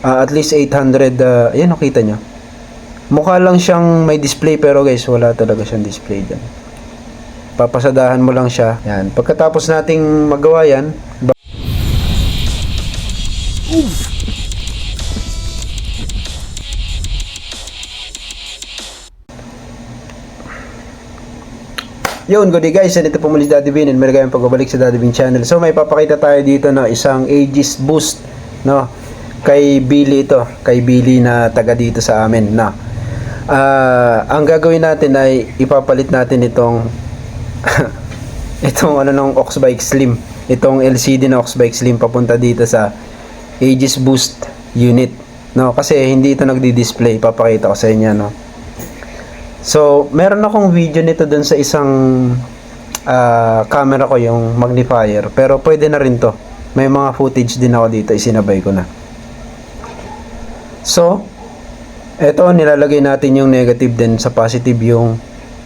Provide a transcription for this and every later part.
Ah, at least 800, uh, yan nakita nyo. Mukha lang siyang may display pero guys, wala talaga siyang display dyan. Papasadahan mo lang siya. Yan. Pagkatapos nating magawa yan, ba- Yun, good day guys, and ito po muli si Daddy Bean and meron kayong pagbabalik sa Daddy Bean channel. So may papakita tayo dito na isang Aegis boost, no? Kay Billy ito, kay Billy na taga dito sa amin, na. Ah, ang gagawin natin ay ipapalit natin itong itong ano ng Oxbike Slim, itong LCD na Oxbike Slim papunta dito sa Aegis boost unit, no? Kasi hindi ito nagdi-display, papakita ko sa inyo, no? So, meron akong video nito dun sa isang ah, camera ko, yung magnifier. Pero pwede na rin to. May mga footage din ako dito, isinabay ko na. So, eto, nilalagay natin yung negative din sa positive yung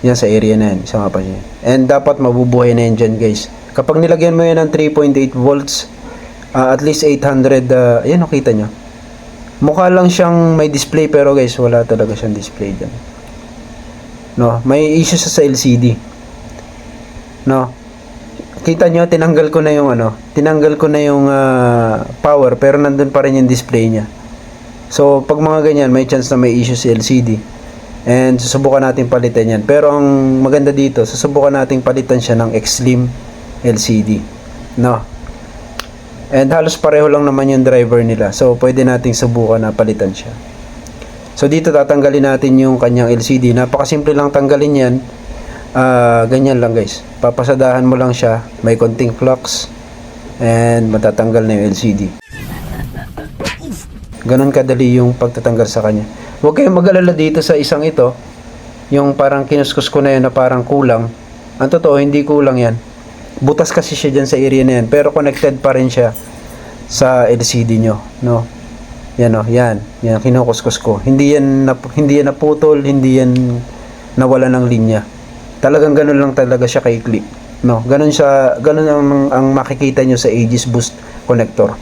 yan sa area na yan, sa mapa niya. And dapat mabubuhay na yan dyan, guys. Kapag nilagyan mo yan ng 3.8 volts, ah, at least 800, uh, yan, nakita nyo. Mukha lang siyang may display, pero guys, wala talaga siyang display dyan no may issue sa, sa LCD no kita nyo tinanggal ko na yung ano tinanggal ko na yung ah, power pero nandun pa rin yung display niya so pag mga ganyan may chance na may issue sa LCD and susubukan natin palitan yan pero ang maganda dito susubukan natin palitan siya ng X-Slim LCD no and halos pareho lang naman yung driver nila so pwede nating subukan na palitan siya So dito tatanggalin natin yung kanyang LCD. Napakasimple lang tanggalin yan. Ah, ganyan lang guys. Papasadahan mo lang siya. May konting flux. And matatanggal na yung LCD. Ganon kadali yung pagtatanggal sa kanya. Huwag kayong mag-alala dito sa isang ito. Yung parang kinuskus ko na yun na parang kulang. Ang totoo, hindi kulang yan. Butas kasi siya dyan sa area na yan. Pero connected pa rin siya sa LCD nyo. No? Yan o, yan. Yan, kinukuskus ko. Hindi yan, nap- hindi yan naputol, hindi yan nawala ng linya. Talagang ganun lang talaga siya kaikli. No, ganun siya, ganun ang, ang makikita nyo sa Aegis Boost connector.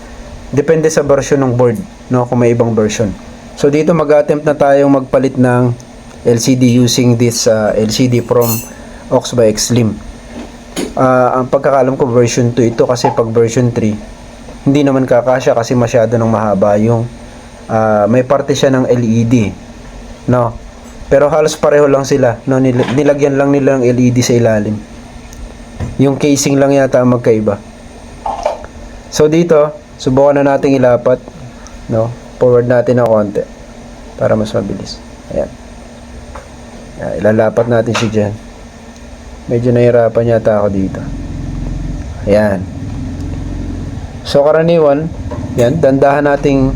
Depende sa version ng board, no, kung may ibang version. So dito mag-attempt na tayong magpalit ng LCD using this uh, LCD from Ox by X Slim. Ah, ang pagkakalam ko version 2 ito kasi pag version 3 hindi naman kakasya kasi masyado nang mahaba yung ah, may parte siya ng LED no pero halos pareho lang sila no Nil- nilagyan lang nila ng LED sa ilalim yung casing lang yata ang magkaiba so dito subukan na nating ilapat no? Forward natin ng konti para mas mabilis. Ayan. Ayan, ilalapat natin siya dyan. Medyo nahirapan yata ako dito. Ayan. So karaniwan, yan, dandahan nating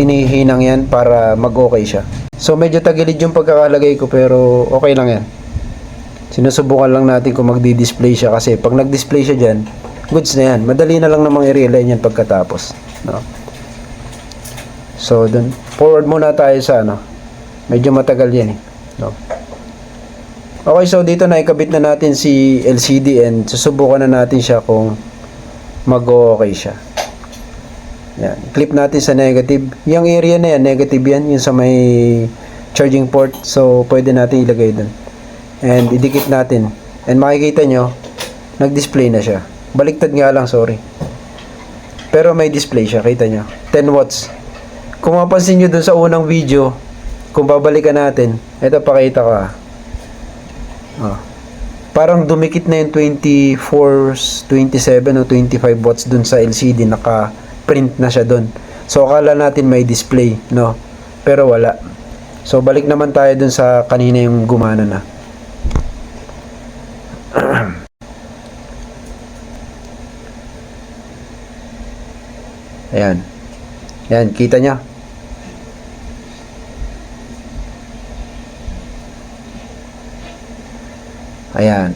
inihinang yan para mag-okay siya. So medyo tagilid yung pagkakalagay ko pero okay lang yan. Sinusubukan lang natin kung magdi-display siya kasi pag nag-display siya dyan, goods na yan. Madali na lang namang i-realign yan pagkatapos. No? So dun, forward muna tayo sa ano. Medyo matagal yan eh. No? Okay, so dito na ikabit na natin si LCD and susubukan na natin siya kung mag-okay siya. Yan. Clip natin sa negative. Yung area na yan, negative yan. Yung sa may charging port. So, pwede natin ilagay dun. And, idikit natin. And makikita nyo, nag-display na siya. Baliktad nga lang, sorry. Pero may display siya, kita nyo. 10 watts. Kung mapansin nyo dun sa unang video, kung babalikan natin, ito pakita ko ah. Oh parang dumikit na yung 24, 27 o 25 watts dun sa LCD, naka-print na siya dun. So, akala natin may display, no? Pero wala. So, balik naman tayo dun sa kanina yung gumana na. Ayan. Ayan, kita niya. Ayan.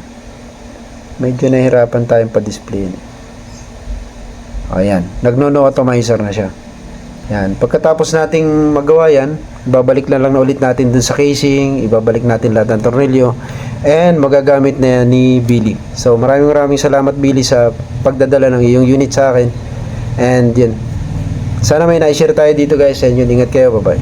Medyo nahirapan tayong pa-display. Ayan. Nagno-no atomizer na siya. Yan. Pagkatapos nating magawa yan, babalik na lang na ulit natin dun sa casing, ibabalik natin lahat ng tornilyo, and magagamit na yan ni Billy. So maraming maraming salamat Billy sa pagdadala ng iyong unit sa akin. And yun. Sana may na-share tayo dito guys sa inyo. Ingat kayo. Bye-bye.